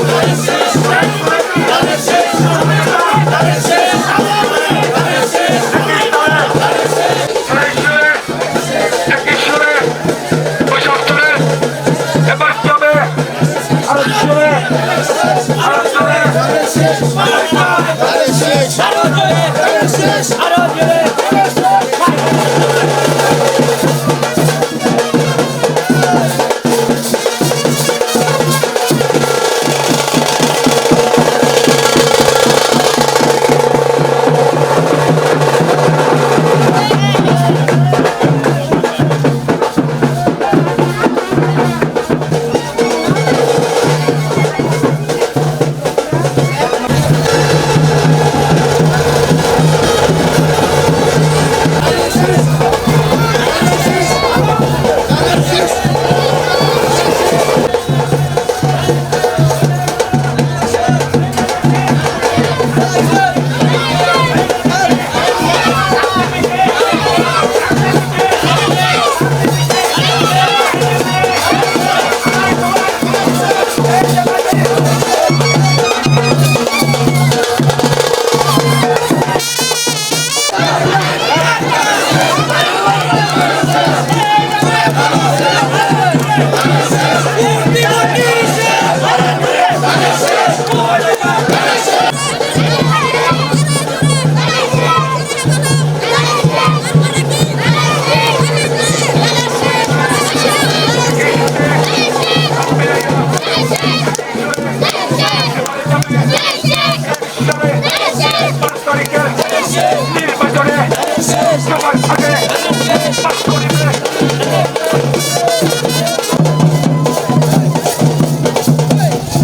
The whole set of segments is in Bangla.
Listen.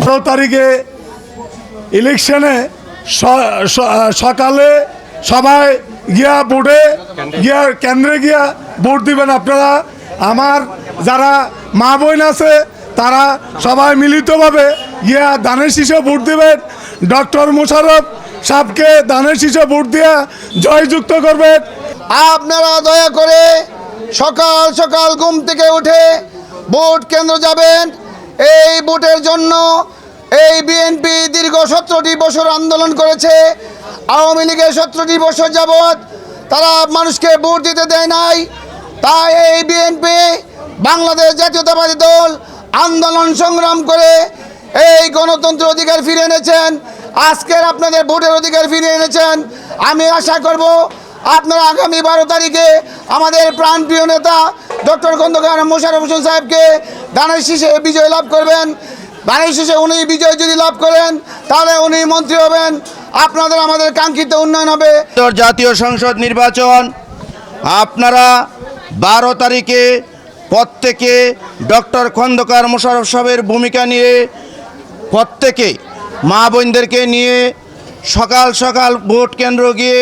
সবার তারিখে ইলেকশনে সকালে সবাই গিয়া ভোটে গিয়া কেন্দ্রে গিয়া ভোট দিবেন আপনারা। আমার যারা মা বোন আছে, তারা সবাই মিলিতভাবে গিয়া দানের শীষে ভোট দিবেন। ডক্টর মুশারফ সাহেবকে ধানের শীষে ভোট দিয়া জয়যুক্ত করবেন আপনারা দয়া করে সকাল সকাল ঘুম থেকে উঠে ভোট কেন্দ্র যাবেন। এই ভোটের জন্য এই বিএনপি দীর্ঘ সতেরোটি বছর আন্দোলন করেছে। আওয়ামী লীগের সতেরোটি বছর যাবৎ তারা মানুষকে ভোট দিতে দেয় নাই। তাই এই বিএনপি বাংলাদেশ জাতীয়তাবাদী দল আন্দোলন সংগ্রাম করে এই গণতন্ত্র অধিকার ফিরে এনেছেন। আজকের আপনাদের ভোটের অধিকার ফিরে এনেছেন। আমি আশা করব আপনারা আগামী বারো তারিখে আমাদের প্রাণপ্রিয় নেতা ডক্টর খন্দকার মোশারফ হোসেন সাহেবকে দানের শীষে বিজয় লাভ করবেন। দানের শীষে উনি বিজয় যদি লাভ করেন, তাহলে উনি মন্ত্রী হবেন। আপনাদের আমাদের কাঙ্ক্ষিত উন্নয়ন হবে। জাতীয় সংসদ নির্বাচন, আপনারা বারো তারিখে প্রত্যেকে ডক্টর খন্দকার মোশারফ সাহেবের ভূমিকা নিয়ে প্রত্যেকে মা বোনদেরকে নিয়ে সকাল সকাল ভোট কেন্দ্র গিয়ে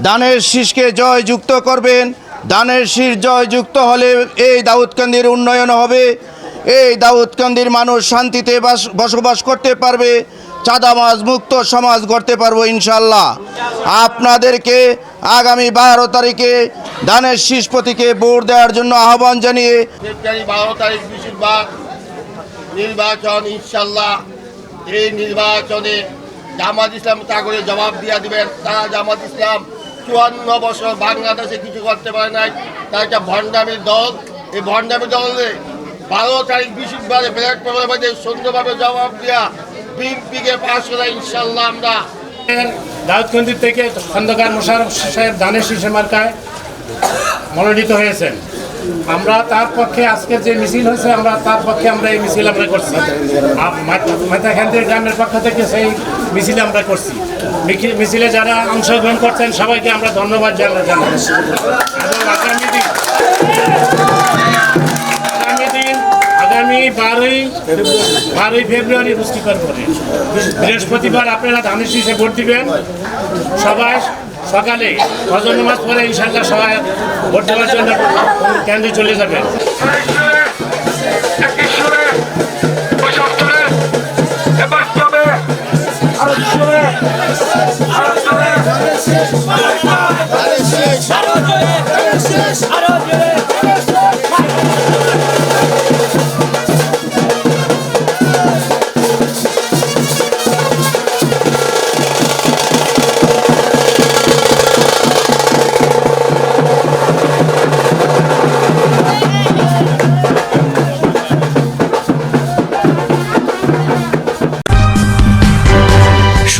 দানের শীষকে জয়যুক্ত করবেন। দানের শীষ জয়যুক্ত হলে এই দাউদকান্দির উন্নয়ন হবে। এই দাউদকান্দির মানুষ শান্তিতে বাস- বসবাস করতে পারবে। চাঁদামাজ মুক্ত সমাজ গড়তে পারব ইনশাল্লাহ আপনাদেরকে আগামী বারো তারিখে দানের শীষ প্রতীকে ভোট দেওয়ার জন্য আহ্বান জানিয়ে বারো তারিখ নির্বাচন ইনশাল্লাহ এই নির্বাচনে জামাত ইসলাম তা করে জবাব দিয়া দিবেন তারা জামাত ইসলাম চুয়ান্ন বছর বাংলাদেশে কিছু করতে পারে নাই। তার একটা ভণ্ডামির দল। এই ভণ্ডামির দলে বারো তারিখ ব্যালট পেপারের মধ্যে সুন্দরভাবে জবাব দিয়া বিএনপিকে পাশ করে ইনশাল্লাহ আমরা। দাউদকান্দি থেকে খন্দকার মোশারফ সাহেব দানের শীষে মার্কায় মনোনীত হয়েছেন। আমরা তার পক্ষে আজকে যে মিছিল হয়েছে, আমরা তার পক্ষে আমরা এই মিছিল আমরা করছি। মাথাখান্দির গ্রামের পক্ষ থেকে সেই মিছিল আমরা করছি। মিছিলে যারা অংশগ্রহণ করছেন, সবাইকে আমরা ধন্যবাদ জানা জানাচ্ছি আগামী দিন আগামী বারোই বারোই ফেব্রুয়ারি করে বৃহস্পতিবার আপনারা ধানের শীষে ভোট দিবেন। সবাই সকালে ফজর নামাজ পরে ইনশাল্লাহ সবাই ভোট দেওয়ার জন্য কেন্দ্রে চলে যাবেন একই শেষ যাবে আরও জোরে আরও জোরে